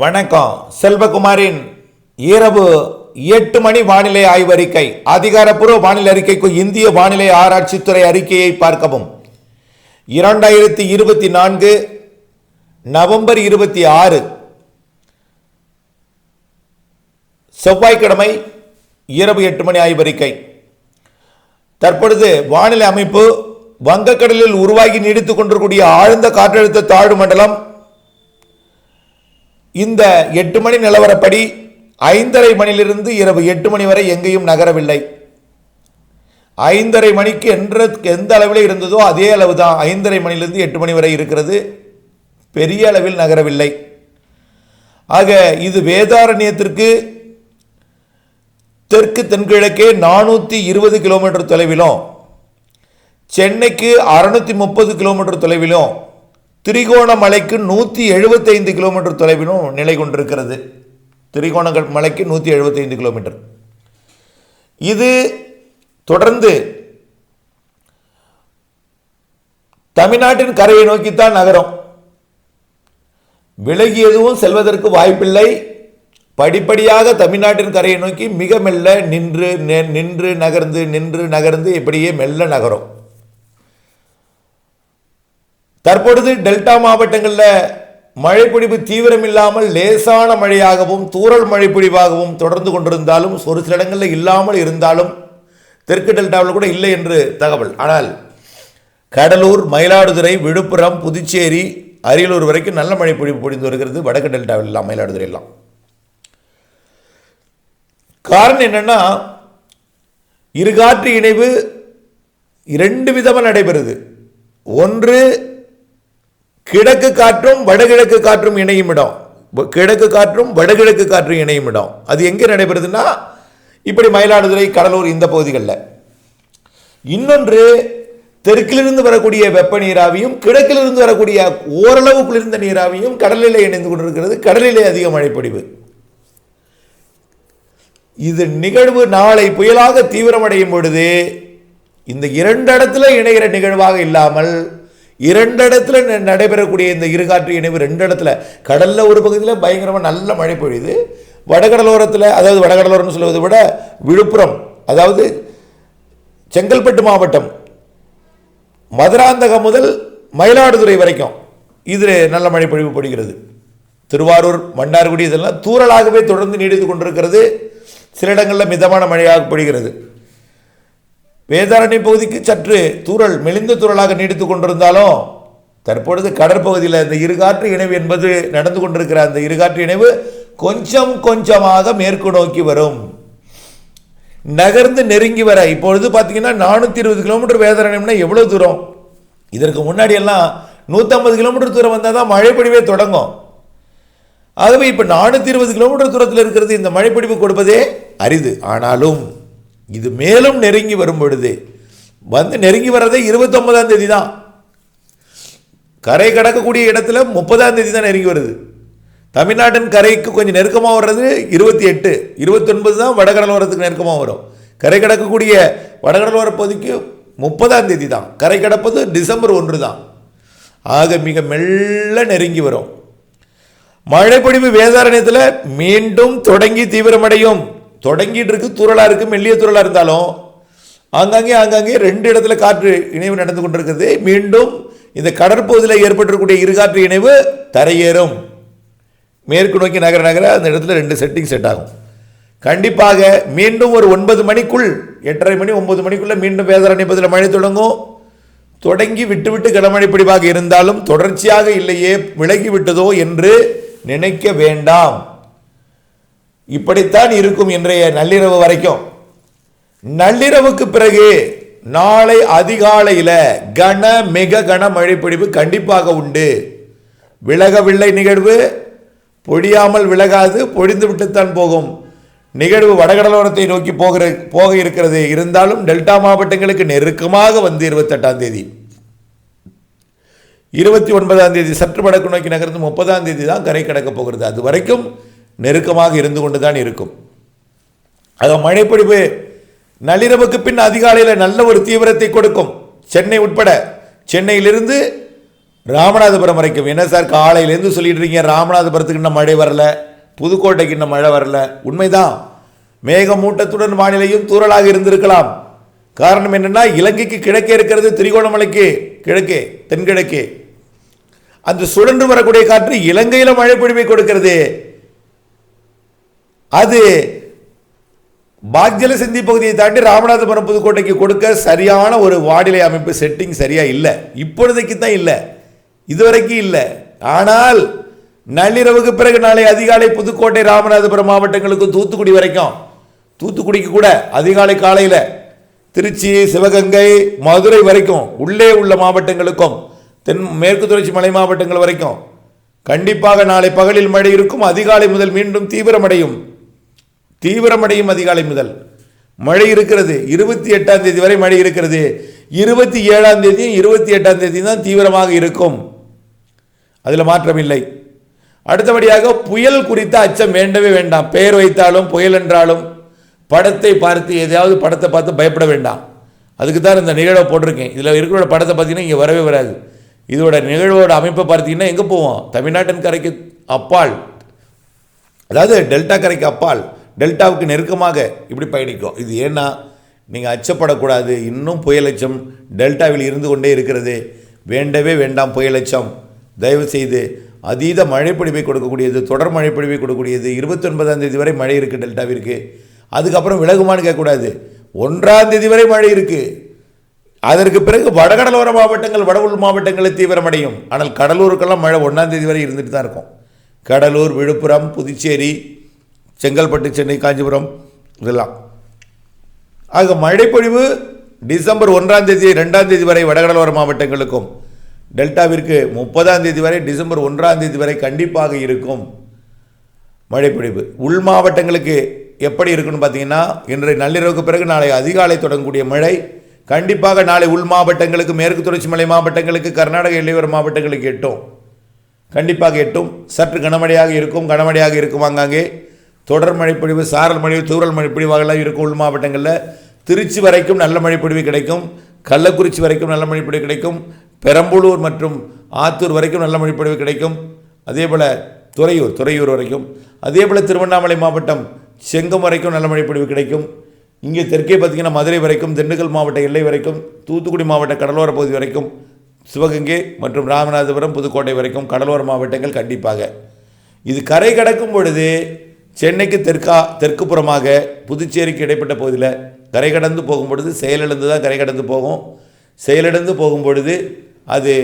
வணக்கம். செல்வகுமாரின் இரவு எட்டு மணி வானிலை ஆய்வறிக்கை அதிகாரப்பூர்வ வானிலை அறிக்கைக்கு இந்திய வானிலை ஆராய்ச்சித்துறை அறிக்கையை பார்க்கவும். இரண்டாயிரத்தி இருபத்தி நான்கு நவம்பர் இருபத்தி ஆறு செவ்வாய்க்கிழமை இரவு எட்டு மணி ஆய்வறிக்கை தற்பொழுது வானிலை அமைப்பு வங்கக்கடலில் உருவாகி நீடித்துக் கொண்டிருக்கூடிய ஆழ்ந்த காற்றழுத்த தாழ்வு மண்டலம் இந்த எட்டு மணி நிலவரப்படி ஐந்தரை மணியிலிருந்து இரவு எட்டு மணி வரை எங்கேயும் நகரவில்லை. ஐந்தரை மணிக்கு என்ற எந்த அளவில் இருந்ததோ அதே அளவு தான் ஐந்தரை மணியிலிருந்து எட்டு மணி வரை இருக்கிறது. பெரிய அளவில் நகரவில்லை. ஆக இது வேதாரண்யத்திற்கு தெற்கு தென்கிழக்கே நானூற்றி இருபது கிலோமீட்டர் தொலைவிலும் சென்னைக்கு அறுநூற்றி முப்பது கிலோமீட்டர் தொலைவிலும் திரிகோணமலைக்கு நூற்றி எழுபத்தைந்து கிலோமீட்டர் தொலைவிலும் நிலை கொண்டிருக்கிறது. திரிகோண மலைக்கு நூற்றி எழுபத்தைந்து கிலோமீட்டர். இது தொடர்ந்து தமிழ்நாட்டின் கரையை நோக்கித்தான் நகரும். விலகி எதுவும் செல்வதற்கு வாய்ப்பில்லை. படிப்படியாக தமிழ்நாட்டின் கரையை நோக்கி மிக மெல்ல நின்று நின்று நகர்ந்து நின்று நகர்ந்து இப்படியே மெல்ல நகரும். தற்பொழுது டெல்டா மாவட்டங்களில் மழைப்பொழிவு தீவிரம் இல்லாமல் லேசான மழையாகவும் தூரல் மழைப்பொழிவாகவும் தொடர்ந்து கொண்டிருந்தாலும் ஒரு சில இடங்களில் இல்லாமல் இருந்தாலும் தெற்கு டெல்டாவில் கூட இல்லை என்று தகவல். ஆனால் கடலூர் மயிலாடுதுறை விழுப்புரம் புதுச்சேரி அரியலூர் வரைக்கும் நல்ல மழை பொழிவு பொழிந்து வருகிறது. வடக்கு டெல்டாவில் எல்லாம் மயிலாடுதுறை எல்லாம். காரணம் என்னென்னா இருகாற்று இணைவு இரண்டு விதமாக நடைபெறுது. ஒன்று கிழக்கு காற்றும் வடகிழக்கு காற்றும் இணையும் இடம். கிழக்கு காற்றும் வடகிழக்கு காற்றும் இணையும் இடம். அது எங்கே நடைபெறுதுன்னா இப்படி மயிலாடுதுறை கடலூர் இந்த பகுதிகளில். இன்னொன்று தெற்கிலிருந்து வரக்கூடிய வெப்ப நீராவியும் கிழக்கிலிருந்து வரக்கூடிய ஓரளவு குளிர்ந்த நீராவியும் கடலிலே இணைந்து கொண்டிருக்கிறது. கடலிலே அதிக மழைப்பொழிவு. இது நிகழ்வு நாளை புயலாக தீவிரமடையும் பொழுது இந்த இரண்டு இடத்துல இணைகிற நிகழ்வாக இல்லாமல் இரண்டு இடத்துல நடைபெறக்கூடிய இந்த இருகாற்று இணைவு ரெண்டு இடத்துல கடலில் ஒரு பகுதியில் பயங்கரமாக நல்ல மழை பொழியுது. வடகடலோரத்தில் அதாவது வடகடலோரம்னு சொல்வதை விட விழுப்புரம் அதாவது செங்கல்பட்டு மாவட்டம் மதுராந்தகம் முதல் மயிலாடுதுறை வரைக்கும் இதில் நல்ல மழை பொழிவு படுகிறது திருவாரூர் மன்னார்குடி இதெல்லாம் தூறலாகவே தொடர்ந்து நீடித்து கொண்டிருக்கிறது. சில இடங்களில் மிதமான மழையாக பொழிகிறது. வேதாரண்ய பகுதிக்கு சற்று தூரல் மெலிந்த தூறலாக நீடித்து கொண்டிருந்தாலும் தற்பொழுது கடற்பகுதியில் இந்த இருகாற்று இணைவு என்பது நடந்து கொண்டிருக்கிற அந்த இருகாற்று இணைவு கொஞ்சம் கொஞ்சமாக மேற்கு நோக்கி வரும். நகர்ந்து நெருங்கி வர இப்பொழுது பார்த்தீங்கன்னா நானூற்றி இருபது கிலோமீட்டர் வேதாரண்யம்னா எவ்வளோ தூரம்? இதற்கு முன்னாடி எல்லாம் நூற்றம்பது கிலோமீட்டர் தூரம் வந்தால் தான் மழைப்பொழிவே தொடங்கும். ஆகவே இப்போ நானூற்றி இருபது கிலோமீட்டர் தூரத்தில் இருக்கிறது இந்த மழைப்பிடிப்பு கொடுப்பதே அரிது. ஆனாலும் இது மேலும் நெருங்கி வரும் பொழுது வந்து நெருங்கி வர்றதே இருபத்தொன்பதாம் தேதி தான் கரை கடக்கக்கூடிய இடத்துல முப்பதாம் தேதி தான் நெருங்கி வருது. தமிழ்நாட்டின் கரைக்கு கொஞ்சம் நெருக்கமாக வர்றது இருபத்தி எட்டு இருபத்தொன்பது தான் வடகடலோரத்துக்கு நெருக்கமாக வரும். கரை கடக்கக்கூடிய வடகடலோர பகுதிக்கு முப்பதாம் தேதி தான் கரை கடப்பது டிசம்பர் ஒன்று தான் ஆக மிக மெல்ல நெருங்கி வரும். மழைப்பொழிவு வேதாரண்யத்தில் மீண்டும் தொடங்கி தீவிரமடையும். தொடங்கிட்டு இருக்கு துரலாக இருக்குது மெல்லிய துரலாக இருந்தாலும் ஆங்காங்கே ஆங்காங்கே ரெண்டு இடத்துல காற்று இணைவு நடந்து கொண்டிருக்கிறது. மீண்டும் இந்த கடற்பகுதியில் ஏற்பட்டிருக்கக்கூடிய இருகாற்று இணைவு தரையேறும். மேற்கு நோக்கி நகர நகர அந்த இடத்துல ரெண்டு செட்டிங் செட் ஆகும். கண்டிப்பாக மீண்டும் ஒரு ஒன்பது மணிக்குள் எட்டரை மணி ஒன்பது மணிக்குள்ளே மீண்டும் வேதாரண்ய பகுதியில் மழை தொடங்கும். தொடங்கி விட்டுவிட்டு கனமழை பிடிவாக இருந்தாலும் தொடர்ச்சியாக இல்லையே விலகி விட்டதோ என்று நினைக்க வேண்டாம். இப்படித்தான் இருக்கும் இன்றைய நள்ளிரவு வரைக்கும். நள்ளிரவுக்கு பிறகு நாளை அதிகாலையில் கன மிக கன மழைப்பிடிவு கண்டிப்பாக உண்டு. விலகவில்லை நிகழ்வு. பொழியாமல் விலகாது பொழிந்து விட்டுத்தான் போகும். நிகழ்வு வடகடலோரத்தை நோக்கி போகிற போக இருக்கிறது. இருந்தாலும் டெல்டா மாவட்டங்களுக்கு நெருக்கமாக வந்து இருபத்தெட்டாம் தேதி. இருபத்தி ஒன்பதாம் தேதி சற்று வடக்கு நோக்கி நகர்ந்து முப்பதாம் தேதி தான் கரை கடக்கப் போகிறது. அது வரைக்கும் நெருக்கமாக இருந்து கொண்டு தான் இருக்கும். அது மழைப்பொழிவு நள்ளிரவுக்கு பின் அதிகாலையில் நல்ல ஒரு தீவிரத்தை கொடுக்கும். சென்னை உட்பட சென்னையிலிருந்து ராமநாதபுரம் வரைக்கும். என்ன சார் காலையிலேருந்து சொல்லிட்டு இருக்கீங்க ராமநாதபுரத்துக்கு இன்னும் மழை வரல புதுக்கோட்டைக்கு இன்னும் மழை வரல. உண்மைதான். மேகமூட்டத்துடன் வானிலையும் தூறலாக இருந்திருக்கலாம். காரணம் என்னென்னா இலங்கைக்கு கிழக்கே இருக்கிறது திரிகோணமலைக்கு கிழக்கே தென்கிழக்கே. அந்த சுழன்று வரக்கூடிய காற்று இலங்கையில் மழை பொழிவை கொடுக்கிறது. அது பாக்ஜல சிந்தி பகுதியை தாண்டி ராமநாதபுரம் புதுக்கோட்டைக்கு கொடுக்க சரியான ஒரு வானிலை அமைப்பு செட்டிங் சரியாக இல்லை. இப்பொழுதைக்கு தான் இல்லை. இதுவரைக்கும் இல்லை. ஆனால் நள்ளிரவுக்கு பிறகு நாளை அதிகாலை புதுக்கோட்டை ராமநாதபுரம் மாவட்டங்களுக்கும் தூத்துக்குடி வரைக்கும் தூத்துக்குடிக்கு கூட அதிகாலை காலையில் திருச்சி சிவகங்கை மதுரை வரைக்கும் உள்ளே உள்ள மாவட்டங்களுக்கும் தென் மேற்கு தொடர்ச்சி மலை மாவட்டங்கள் வரைக்கும் கண்டிப்பாக நாளை பகலில் மழை இருக்கும். அதிகாலை முதல் மீண்டும் தீவிரமடையும். தீவிரமடையும் அதிகாலை முதல். மழை இருக்கிறது. இருபத்தி எட்டாம் தேதி வரை மழை இருக்கிறது. இருபத்தி ஏழாம் தேதியும் இருபத்தி எட்டாம் தேதியும் தான் தீவிரமாக இருக்கும். அதில் மாற்றமில்லை அடுத்தபடியாக புயல் குறித்த அச்சம் வேண்டவே வேண்டாம். பெயர் வைத்தாலும் புயல் என்றாலும் படத்தை பார்த்து எதையாவது படத்தை பார்த்து பயப்பட வேண்டாம். அதுக்கு தான் இந்த நிகழ்வை போட்டிருக்கேன். இதில் இருக்கிற படத்தை பார்த்தீங்கன்னா இங்கே வரவே வராது. இதோட நிகழ்வோட அமைப்பை பார்த்தீங்கன்னா எங்கே போவோம்? தமிழ்நாட்டின் கரைக்கு அப்பால். அதாவது டெல்டா கரைக்கு அப்பால். டெல்டாவுக்கு நெருக்கமாக இப்படி பயணிக்கும். இது ஏன்னா நீங்கள் அச்சப்படக்கூடாது. இன்னும் புயலச்சம் டெல்டாவில் இருந்து கொண்டே இருக்கிறது. வேண்டவே வேண்டாம் புயலச்சம் தயவு செய்து அதீத மழைப்பொழிவை கொடுக்கக்கூடியது தொடர் மழைப்பொழிவை கொடுக்கக்கூடியது. இருபத்தொன்பதாம் தேதி வரை மழை இருக்குது டெல்டாவிற்கு. அதுக்கப்புறம் விலகுமான்னு கேட்கக்கூடாது. ஒன்றாம் தேதி வரை மழை இருக்குது அதற்கு பிறகு வடகடலோர மாவட்டங்கள் வட உள் மாவட்டங்களில் தீவிரமடையும். ஆனால் கடலூருக்கெல்லாம் மழை ஒன்றாம் தேதி வரை இருந்துட்டு தான் இருக்கும். கடலூர் விழுப்புரம் புதுச்சேரி செங்கல்பட்டு சென்னை காஞ்சிபுரம் இதெல்லாம். ஆக மழைப்பொழிவு டிசம்பர் ஒன்றாம் தேதி ரெண்டாம் தேதி வரை வடகடலோர மாவட்டங்களுக்கும் டெல்டாவிற்கு முப்பதாம் தேதி வரை டிசம்பர் ஒன்றாம் தேதி வரை கண்டிப்பாக இருக்கும் மழைப்பொழிவு. உள் மாவட்டங்களுக்கு எப்படி இருக்குன்னு பார்த்தீங்கன்னா இன்றைய நள்ளிரவுக்கு பிறகு நாளை அதிகாலை தொடங்கக்கூடிய மழை கண்டிப்பாக நாளை உள் மாவட்டங்களுக்கு மேற்கு தொடர்ச்சி மலை மாவட்டங்களுக்கு கர்நாடக எல்லையோர மாவட்டங்களுக்கு எட்டும். கண்டிப்பாக எட்டும். சற்று கனமழையாக இருக்கும் கனமழையாக இருக்கும் ஆங்காங்கே தொடர் மழைப்பொழிவு சாரல் மழை தூரல் மழைப்பொழிவாகலாம் இருக்கும் உள் மாவட்டங்களில். திருச்சி வரைக்கும் நல்ல மழைப்பொழிவு கிடைக்கும். கள்ளக்குறிச்சி வரைக்கும் நல்ல மழைப்பொழிவு கிடைக்கும். பெரம்பலூர் மற்றும் ஆத்தூர் வரைக்கும் நல்ல மழைப்பொழிவு கிடைக்கும். அதே போல் துறையூர் துறையூர் வரைக்கும். அதே போல் திருவண்ணாமலை மாவட்டம் செங்கம் வரைக்கும் நல்ல மழைப்பொழிவு கிடைக்கும். இங்கே தெற்கே பார்த்தீங்கன்னா மதுரை வரைக்கும் திண்டுக்கல் மாவட்ட எல்லை வரைக்கும் தூத்துக்குடி மாவட்ட கடலோர பகுதி வரைக்கும் சிவகங்கை மற்றும் ராமநாதபுரம் புதுக்கோட்டை வரைக்கும் கடலோர மாவட்டங்கள் கண்டிப்பாக. இது கரை கடக்கும் பொழுது சென்னைக்கு தெற்கா தெற்கு புறமாக புதுச்சேரிக்கு இடைப்பட்ட பகுதியில் கரை கடந்து போகும் பொழுது செயலிழந்து தான் கரை கடந்து போகும். செயலிழந்து போகும் பொழுது அது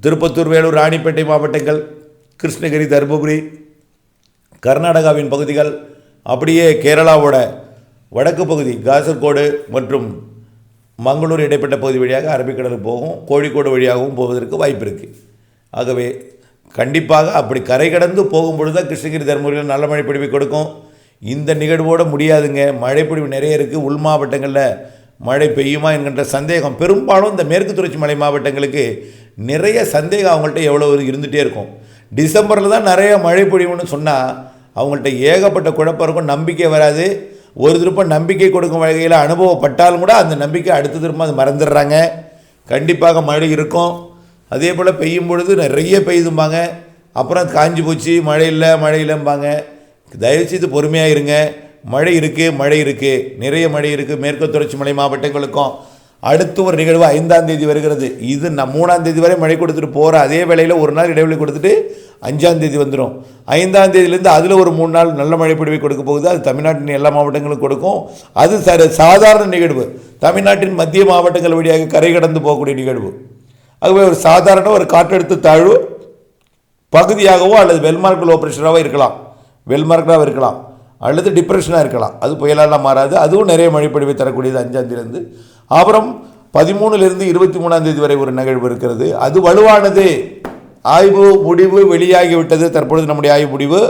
திருப்பத்தூர் வேலூர் ராணிப்பேட்டை மாவட்டங்கள் கிருஷ்ணகிரி தருமபுரி கர்நாடகாவின் பகுதிகள் அப்படியே கேரளாவோட வடக்கு பகுதி காசர்கோடு மற்றும் மங்களூர் இடைப்பட்ட பகுதி வழியாக அரபிக்கடலுக்கு போகும் கோழிக்கோடு வழியாகவும் போவதற்கு வாய்ப்பு இருக்குது ஆகவே கண்டிப்பாக அப்படி கரை கடந்து போகும்பொழுது தான் கிருஷ்ணகிரி தருமபுரியில் நல்ல மழை கொடுக்கும். இந்த நிகழ்வோடு முடியாதுங்க. மழைப்பொழிவு நிறைய இருக்குது உள் மாவட்டங்களில் மழை பெய்யுமா என்கின்ற சந்தேகம். பெரும்பாலும் இந்த மேற்கு தொடர்ச்சி மலை மாவட்டங்களுக்கு நிறைய சந்தேகம் அவங்கள்ட்ட எவ்வளோ இருந்துகிட்டே இருக்கும். டிசம்பரில் தான் நிறைய மழை பொழிவுன்னு சொன்னால் அவங்கள்ட்ட ஏகப்பட்ட குழப்பம் இருக்கும். நம்பிக்கை வராது. ஒரு திருப்பம் நம்பிக்கை கொடுக்கும் வகையில் அனுபவப்பட்டாலும் கூட அந்த நம்பிக்கை அடுத்த திரும்ப அது மறந்துடுறாங்க. கண்டிப்பாக மழை இருக்கும். அதே போல் பெய்யும் பொழுது நிறைய பெய்யுதும்பாங்க அப்புறம் காஞ்சி போச்சு மழை இல்லை மழை இல்லைம்பாங்க. தயவுசெய்து பொறுமையாக இருங்க. மழை இருக்குது மழை இருக்குது நிறைய மழை இருக்குது மேற்கு தொடர்ச்சி மலை மாவட்டங்களுக்கும். அடுத்து ஒரு நிகழ்வு ஐந்தாம் தேதி வருகிறது. இது நான் மூணாம் தேதி வரை மழை கொடுத்துட்டு போகிற அதே வேளையில் ஒரு நாள் இடைவெளி கொடுத்துட்டு அஞ்சாம் தேதி வந்துடும் ஐந்தாம் தேதியிலேருந்து அதில் ஒரு மூணு நாள் நல்ல மழை பொழிவை கொடுக்க போகுது. அது தமிழ்நாட்டின் எல்லா மாவட்டங்களுக்கும் கொடுக்கும். அது சாதாரண நிகழ்வு. தமிழ்நாட்டின் மத்திய மாவட்டங்கள் வழியாக கரை கடந்து போகக்கூடிய நிகழ்வு. ஆகவே ஒரு சாதாரண ஒரு காற்றெடுத்து தாழ்வு பகுதியாகவோ அல்லது வெல்மார்க் லோ ப்ரெஷராகவோ இருக்கலாம். வெல்மார்க்காக இருக்கலாம். அல்லது டிப்ரெஷனாக இருக்கலாம். அது புயலாலாம் மாறாது. அதுவும் நிறைய மழைப்பொழிவை தரக்கூடியது அஞ்சாந்தேதியிலேருந்து அப்புறம் பதிமூணுலேருந்து இருபத்தி மூணாந்தேதி வரை ஒரு நிகழ்வு இருக்கிறது. அது வலுவானது. ஆய்வு முடிவு வெளியாகிவிட்டது. தற்பொழுது நம்முடைய ஆய்வு முடிவு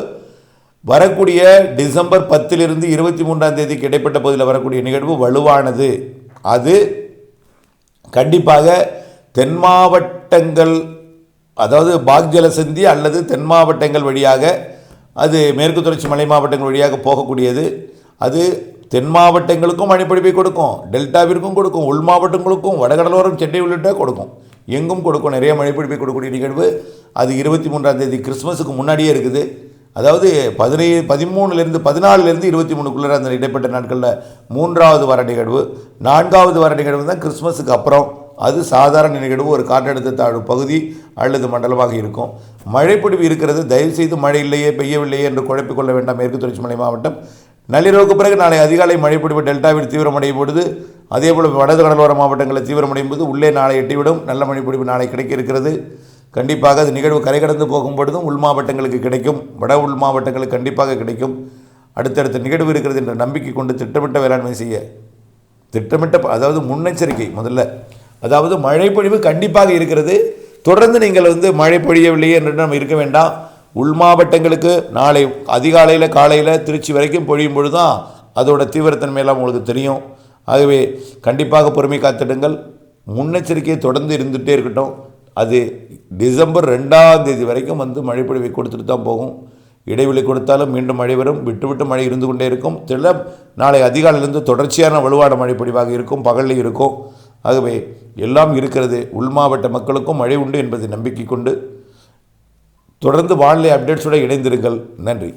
வரக்கூடிய டிசம்பர் பத்திலிருந்து இருபத்தி மூன்றாம் தேதிக்கு இடைப்பட்ட பகுதியில் வரக்கூடிய நிகழ்வு வலுவானது. அது கண்டிப்பாக தென் மாவட்டங்கள் அதாவது பாக்ஜல சந்தி அல்லது தென் மாவட்டங்கள் வழியாக அது மேற்கு தொடர்ச்சி மலை மாவட்டங்கள் வழியாக போகக்கூடியது. அது தென் மாவட்டங்களுக்கும் மழைப்பொழிவை கொடுக்கும் டெல்டாவிற்கும் கொடுக்கும் உள் மாவட்டங்களுக்கும் வடகடலோரம் சென்னை உள்ளிட்ட கொடுக்கும். எங்கும் கொடுக்கும் நிறைய மழைப்பிடிப்பை கொடுக்கக்கூடிய நிகழ்வு. அது இருபத்தி மூன்றாம் தேதி கிறிஸ்மஸுக்கு முன்னாடியே இருக்குது. அதாவது பதினேழு பதிமூணுலேருந்து பதினாலுலேருந்து இருபத்தி மூணுக்குள்ளே அந்த இடைப்பட்ட நாட்களில் மூன்றாவது வர நிகழ்வு. நான்காவது வர நிகழ்வு தான் கிறிஸ்மஸுக்கு அப்புறம். அது சாதாரண நிகழ்வு ஒரு காற்றழுத்த தாழ்வு பகுதி அல்லது மண்டலமாக இருக்கும். மழைப்பொழிவு இருக்கிறது. தயவுசெய்து மழை இல்லையே பெய்யவில்லையே என்று குழப்பிக் கொள்ள வேண்டாம். மேற்கு தொடர்ச்சி மலை மாவட்டம் நள்ளிரவுக்கு பிறகு நாளை அதிகாலை மழைப்பொழிவு டெல்டாவில் தீவிரமடையும் பொழுது அதேபோல் வடது கடலோர மாவட்டங்களில் தீவிரமடையும் போது உள்ளே நாளை எட்டிவிடும். நல்ல மழைப்பொழிவு நாளை கிடைக்க இருக்கிறது. கண்டிப்பாக அது நிகழ்வு கரை கடந்து போகும் பொழுதும் உள் மாவட்டங்களுக்கு கிடைக்கும். வட உள் மாவட்டங்களுக்கு கண்டிப்பாக கிடைக்கும். அடுத்தடுத்த நிகழ்வு இருக்கிறது என்ற நம்பிக்கை கொண்டு திட்டமிட்ட வேளாண்மை செய்ய திட்டமிட்ட அதாவது முன்னெச்சரிக்கை முதல்ல. அதாவது மழைப்பொழிவு கண்டிப்பாக இருக்கிறது. தொடர்ந்து நீங்கள் வந்து மழை பொழியவில்லையே என்று நம்ம இருக்க வேண்டாம். உள் மாவட்டங்களுக்கு நாளை அதிகாலையில் காலையில் திருச்சி வரைக்கும் பொழியும் பொழுது தான் அதோட தீவிரத்தன்மையெல்லாம் உங்களுக்கு தெரியும். ஆகவே கண்டிப்பாக பொறுமை காத்திடுங்கள். முன்னெச்சரிக்கை தொடர்ந்து இருந்துகிட்டே இருக்கட்டும். அது டிசம்பர் ரெண்டாம் தேதி வரைக்கும் வந்து மழைப்பொழிவை கொடுத்துட்டு தான் போகும். இடைவெளி கொடுத்தாலும் மீண்டும் மழை வரும். விட்டு விட்டு மழை இருந்து கொண்டே இருக்கும். சில நாளை அதிகாலையிலிருந்து தொடர்ச்சியான வலுவான மழைப்பொழிவாக இருக்கும். பகலில் இருக்கும். ஆகவே எல்லாம் இருக்கிறது உள் மாவட்ட மக்களுக்கும் மழை உண்டு என்பதை நம்பிக்கை கொண்டு தொடர்ந்து வானிலை அப்டேட்ஸோடு இணைந்திருங்கள். நன்றி.